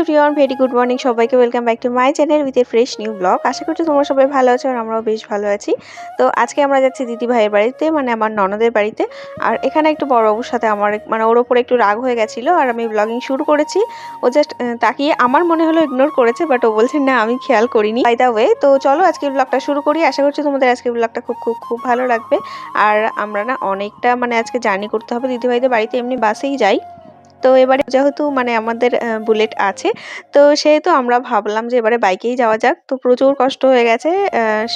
Everyone, very good morning সবাইকে। Welcome back to my channel with a fresh new blog. আশা করছি তোমরা সবাই ভালো আছো আর আমরাও বেশ ভালো আছি। তো আজকে আমরা যাচ্ছি দিদি ভাইয়ের বাড়িতে মানে আমার ননদের বাড়িতে। আর এখানে একটু বড়বাবুর সাথে আমার মানে ওর ওপরে একটু রাগ হয়ে গেছিল আর আমি ব্লগিং শুরু করেছি। ও জাস্ট তাকিয়ে আমার মনে হলো ইগনোর করেছে বাট ও বলছে, না, আমি খেয়াল করিনি। বাই দ্য ওয়ে তো চলো আজকে ব্লগটা শুরু করি। আশা করছি তোমাদের আজকে ব্লগটা খুব খুব খুব ভালো লাগবে। আর আমরা না অনেকটা মানে আজকে জার্নি করতে হবে। দিদি ভাইদের বাড়িতে এমনি বাসেই যাই। তো এবারে যেহেতু মানে আমাদের বুলেট আছে, তো সেহেতু আমরা ভাবলাম যে এবারে বাইকেই যাওয়া যাক। তো প্রচুর কষ্ট হয়ে গেছে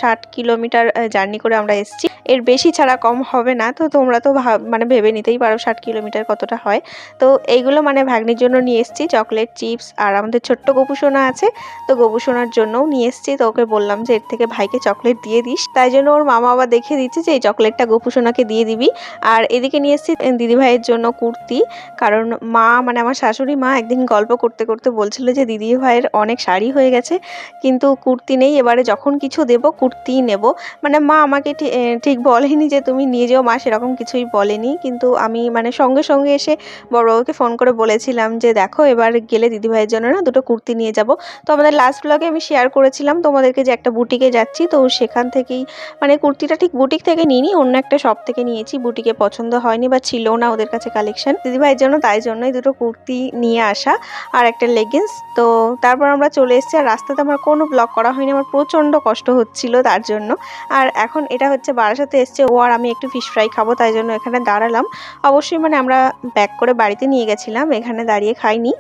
ষাট কিলোমিটার জার্নি করে আমরা এসেছি। এর বেশি ছাড়া কম হবে না, তো তোমরা তো মানে ভেবে নিতেই পারো ষাট কিলোমিটার কতটা হয়। তো এইগুলো মানে ভাগ্নির জন্য নিয়ে এসেছি চকলেট চিপস আর আমাদের ছোট্ট গোপুসোনা আছে, তো গোপুসোনার জন্যও নিয়ে এসেছি। তো ওকে বললাম যে এর থেকে ভাইকে চকলেট দিয়ে দিস। তাই জন্য ওর মামা আবার দেখে দিচ্ছে যে এই চকলেটটা গোপুসোনাকে দিয়ে দিবি। আর এদিকে নিয়ে এসেছি দিদিভাইয়ের জন্য কুর্তি, কারণ মা মানে আমার শাশুড়ি মা একদিন গল্প করতে করতে বলছিল যে, দিদি ভাইয়ের অনেক শাড়ি হয়ে গেছে, কিন্তু কুর্তি নেই, এবারে যখন কিছু দেব কুর্তিই নেব। মানে মা আমাকে ঠিক বলেনি যে, তুমি নিয়ে যাও। মা সেরকম কিছুই বলেনি, কিন্তু আমি মানে সঙ্গে সঙ্গে এসে বড়বাবুকে ফোন করে বলেছিলাম যে, দেখো, এবার গেলে দিদি ভাইয়ের জন্য না দুটো কুর্তি নিয়ে যাব। তো আমাদের লাস্ট ব্লগে আমি শেয়ার করেছিলাম তোমাদেরকে যে, একটা বুটিকে যাচ্ছি, তো সেখান থেকেই মানে কুর্তিটা ঠিক বুটিক থেকে নিইনি, অন্য একটা শপ থেকে নিয়েছি। বুটিকে পছন্দ হয়নি বা ছিল না ওদের কাছে কালেকশন দিদি ভাইয়ের জন্য তাই জন্যই দুটো কুর্তি নিয়ে আসা আর একটা লেগিংস তো তারপর আমরা চলে এসেছি আর রাস্তাতে আমার কোনো ব্লগ করা হয়নি, আমার প্রচণ্ড কষ্ট হচ্ছিল তার জন্য। আর এখন এটা হচ্ছে বারাসাতে এসছে, ও আর আমি একটু ফিশ ফ্রাই খাব তাই জন্য এখানে দাঁড়ালাম। অবশ্যই মানে আমরা ব্যাক করে বাড়িতে নিয়ে গেছিলাম, এখানে দাঁড়িয়ে খাইনি।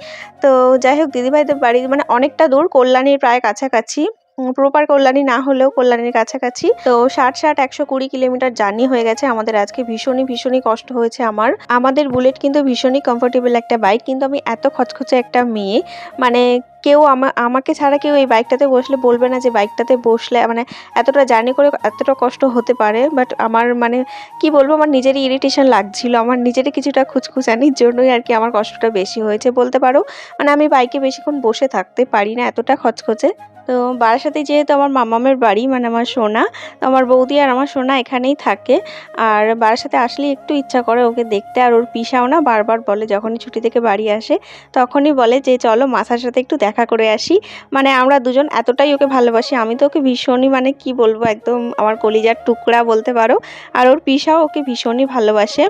তো যাই হোক, দিদিভাইদের বাড়ি মানে অনেকটা দূর, কল্যাণীর প্রায় কাছাকাছি। প্রপার কল্যাণী না হলেও কল্যাণীর কাছাকাছি। তো ষাট ষাট একশো কুড়ি কিলোমিটার জার্নি হয়ে গেছে আমাদের আজকে। ভীষণই ভীষণই কষ্ট হয়েছে আমার। আমাদের বুলেট কিন্তু ভীষণই কমফোর্টেবল একটা বাইক কিন্তু আমি এত খচখচে একটা মেয়ে। মানে কেউ আমাকে ছাড়া কেউ এই বাইকটাতে বসলে বলবে না যে বাইকটাতে বসলে মানে এতটা জার্নি করে এতটা কষ্ট হতে পারে বাট আমার মানে কি বলব, আমার নিজেরই ইরিটেশন লাগছিল, আমার নিজেরই কিছুটা খুচখুচানির জন্যই আর কি আমার কষ্টটা বেশি হয়েছে বলতে পারো। মানে আমি বাইকে বেশিক্ষণ বসে থাকতে পারি না এতটা খচখচে। তো বারাসাতে যেহেতু আমার মামামের বাড়ি মানে আমার সোনা, তো আমার বৌদি আর আমার সোনা এখানেই থাকে। আর বারাসাতে আসলে একটু ইচ্ছা করে ওকে দেখতে, আর ওর পিসাও না বারবার বলে, যখনই ছুটি থেকে বাড়ি আসে, তখনই বলে যে, চলো মাথার সাথে একটু দেখা করে আসি। মানে আমরা দুজন এতটাই ওকে ভালোবাসি, আমি তো ওকে ভীষণই মানে কি বলব একদম আমার কলিজার টুকরা বলতে পারো। আর ওর পিসাও ওকে ভীষণই ভালোবাসে।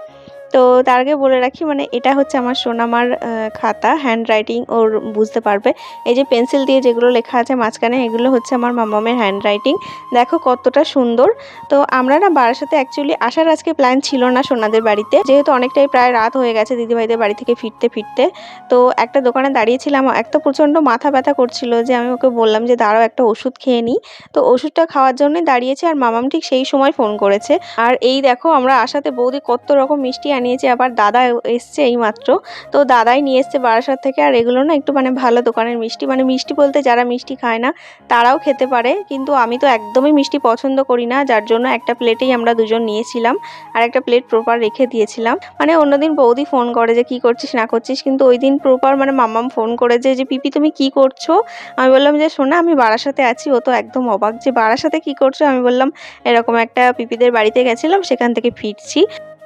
তো তার আগে বলে রাখি মানে এটা হচ্ছে আমার সোনামার খাতা হ্যান্ড রাইটিং ওর বুঝতে পারবে। এই যে পেন্সিল দিয়ে যেগুলো লেখা আছে মাঝখানে, এগুলো হচ্ছে আমার মামামের হ্যান্ড রাইটিং দেখো কতটা সুন্দর। তো আমরা না সাথে অ্যাকচুয়ালি আসার আজকে প্ল্যান ছিল না সোনাদের বাড়িতে। যেহেতু অনেকটাই প্রায় রাত হয়ে গেছে দিদিভাইদের বাড়ি থেকে ফিরতে ফিরতে। তো একটা দোকানে দাঁড়িয়েছিলাম একটা প্রচণ্ড মাথা ব্যথা করছিল যে আমি ওকে বললাম যে দাঁড়াও, একটা ওষুধ খেয়ে নিই তো ওষুধটা খাওয়ার জন্যই দাঁড়িয়েছে আর মামাম ঠিক সেই সময় ফোন করেছে। আর এই দেখো আমরা আসাতে বৌদি কত রকম মিষ্টি আনিয়েছে আবার দাদা এসছে এই মাত্র তো দাদাই নিয়ে এসছে বারাসাত থেকে, আর এগুলো না একটু মানে ভালো দোকানের মিষ্টি। মানে মিষ্টি বলতে যারা মিষ্টি খায় না, তারাও খেতে পারে। কিন্তু আমি তো একদমই মিষ্টি পছন্দ করি না, যার জন্য একটা প্লেটেই আমরা দুজন নিয়েছিলাম, আর একটা প্লেট প্রপার রেখে দিয়েছিলাম। মানে অন্যদিন বৌদি ফোন করে যে, কি করছিস, না করছিস? কিন্তু ওই দিন প্রপার মানে মাম্মাম ফোন করে যে যে পিপি, তুমি কি করছ? আমি বললাম যে, শোনা আমি বারাসাতে আছি। ও তো একদম অবাক যে, বারাসাতে কি করছ? আমি বললাম, এরকম একটা পিপিদের বাড়িতে গেছিলাম, সেখান থেকে ফিরছি।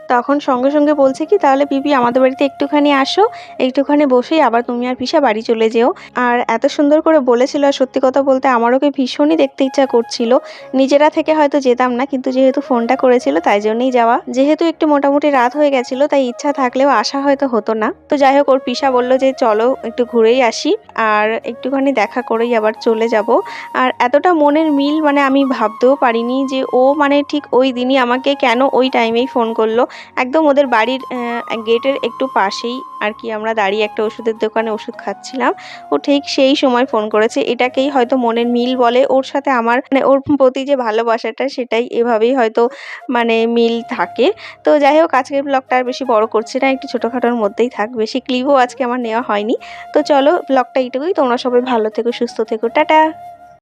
তখন সঙ্গে সঙ্গে বলছে কি, তাহলে পিপি আমাদের বাড়িতে একটুখানি আসো, একটুখানি বসেই আবার তুমি আর পিসা বাড়ি চলে যেও। আর এত সুন্দর করে বলেছিল আর সত্যি কথা বলতে আমার ওকে ভীষণই দেখতে ইচ্ছা করছিল। নিজেরা থেকে হয়তো যেতাম না, কিন্তু যেহেতু ফোনটা করেছিল, তাই জন্যই যাওয়া। যেহেতু একটু মোটামুটি রাত হয়ে গেছিল, তাই ইচ্ছা থাকলেও আসা হয়তো হতো না। তো যাই হোক, ওর পিসা বলল যে, চলো একটু ঘুরেই আসি, আর একটুখানি দেখা করেই আবার চলে যাব। আর এতটা মনের মিল মানে আমি ভাবতেও পারিনি যে, ও মানে ঠিক ওই দিনই আমাকে কেন ওই টাইমেই ফোন করল। একদম ওদের বাড়ির গেটের একটু পাশেই আর কি আমরা দাঁড়িয়ে একটা ওষুধের দোকানে ওষুধ খাচ্ছিলাম। ও ঠিক সেই সময় ফোন করেছে। এটাকেই হয়তো মনের মিল বলে। ওর সাথে আমার মানে ওর প্রতি যে ভালোবাসাটা সেটাই এভাবেই হয়তো মানে মিল থাকে। তো যাই হোক, আজকের ব্লগটা আর বেশি বড় করছে না। একটু ছোটোখাটোর মধ্যেই থাক বেশি ক্লিপও আজকে আমার নেওয়া হয়নি। তো চলো ব্লগটা এইটুকুই। তোমরা সবাই ভালো থেকো, সুস্থ থেকো। টাটা!